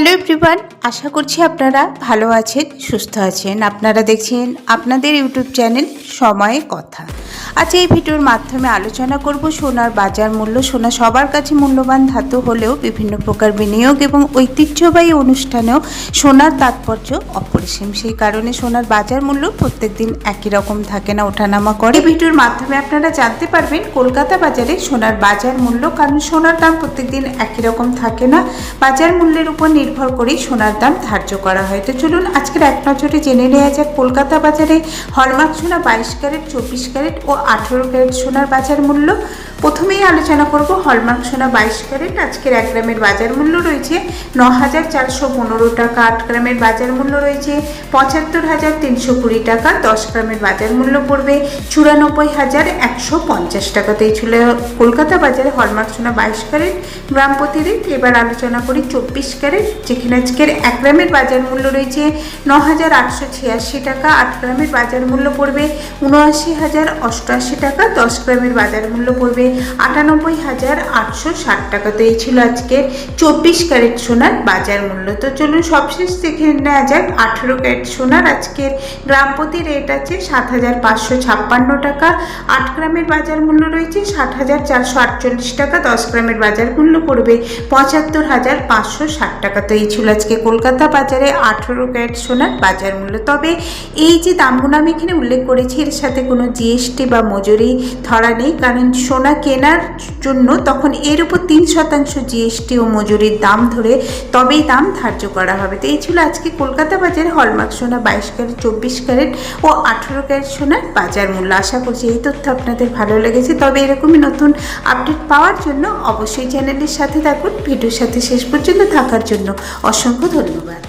Hello everyone, আশা করছি আপনারা ভালো আছেন, সুস্থ আছেন। আপনারা দেখছেন আপনাদের ইউটিউব চ্যানেল সময়ে কথা। আজ এই ভিডিওর মাধ্যমে আলোচনা করব সোনার বাজার মূল্য। সোনা সবার কাছে মূল্যবান ধাতু হলেও বিভিন্ন প্রকার বিনিয়োগ এবং ঐতিহ্যবাহী অনুষ্ঠানেও সোনার তাৎপর্য অপরিসীম। সেই কারণে সোনার বাজার মূল্য প্রত্যেক দিন একই রকম থাকে না, ওঠানামা করে। এই ভিডিওর মাধ্যমে আপনারা জানতে পারবেন, কলকাতা বাজারে সোনার বাজার মূল্য, কারণ সোনার দাম প্রত্যেক দিন একই রকম থাকে না। বাজার মূল্যের উপর নির্ভর করেই সোনার দাম ধার্য করা হয়। তো চলুন, আজকের এক নজরে জেনে নেওয়া যাক, কলকাতা বাজারে হলমার্ক সোনা বাইশ ক্যারেট, চব্বিশ ক্যারেট ও আঠেরো ক্যারেট সোনার বাজার মূল্য প্রথমেই আলোচনা করব হলমার্ক সোনা বাইশ ক্যারেট। আজকের এক গ্রামের বাজার মূল্য রয়েছে ন হাজার চারশো পনেরো টাকা। আট গ্রামের বাজার মূল্য রয়েছে পঁচাত্তর হাজার তিনশো কুড়ি টাকা। দশ গ্রামের বাজার মূল্য পড়বে চুরানব্বই হাজার একশো পঞ্চাশ টাকাতেই ছিল কলকাতা বাজারে হলমার্ক সোনা বাইশ ক্যারেট। গ্রাম প্রতি রেট এবার আলোচনা করি চব্বিশ ক্যারেট, যেখানে আজকের এক গ্রামের বাজার মূল্য রয়েছে ন হাজার আটশো ছিয়াশি টাকা। আট গ্রামের বাজার মূল্য পড়বে উনআশি হাজার অষ্টআশি টাকা। দশ গ্রামের বাজার মূল্য পড়বে আটানব্বই হাজার আটশো ষাট টাকা তো এই ছিল আজকের চব্বিশ ক্যারেট সোনার বাজার মূল্য। তো চলুন সবশেষ দেখে নেওয়া যাক, আঠেরো ক্যারেট সোনার আজকের গ্রাম প্রতি রেট আছে সাত হাজার পাঁচশো ছাপ্পান্ন টাকা, আট গ্রামের বাজার মূল্য রয়েছে ষাট হাজার চারশো আটচল্লিশ টাকা, দশ গ্রামের বাজার মূল্য পড়বে পঁচাত্তর হাজার পাঁচশো ষাট টাকা। তো এই ছিল আজকে কলকাতা বাজারে আঠেরো ক্যারেট সোনার বাজার মূল্য। তবে এই যে দামগুলো আমি এখানে উল্লেখ করেছি, এর সাথে কোনো জিএসটি বা মজুরি ধরা নেই, কারণ সোনা কেনার জন্য তখন এর উপর তিন শতাংশ জিএসটি ও মজুরির দাম ধরে তবেই দাম ধার্য করা হবে। তো এই ছিল আজকে কলকাতা বাজারে হলমার্ক সোনা বাইশ ক্যারেট, চব্বিশ ক্যারেট ও আঠেরো ক্যারেট সোনার বাজার মূল্য। আশা করছি এই তথ্য আপনাদের ভালো লেগেছে। তবে এরকমই নতুন আপডেট পাওয়ার জন্য অবশ্যই চ্যানেলের সাথে থাকুন। ভিডিওর সাথে শেষ পর্যন্ত থাকার জন্য অসংখ্য ধন্যবাদ।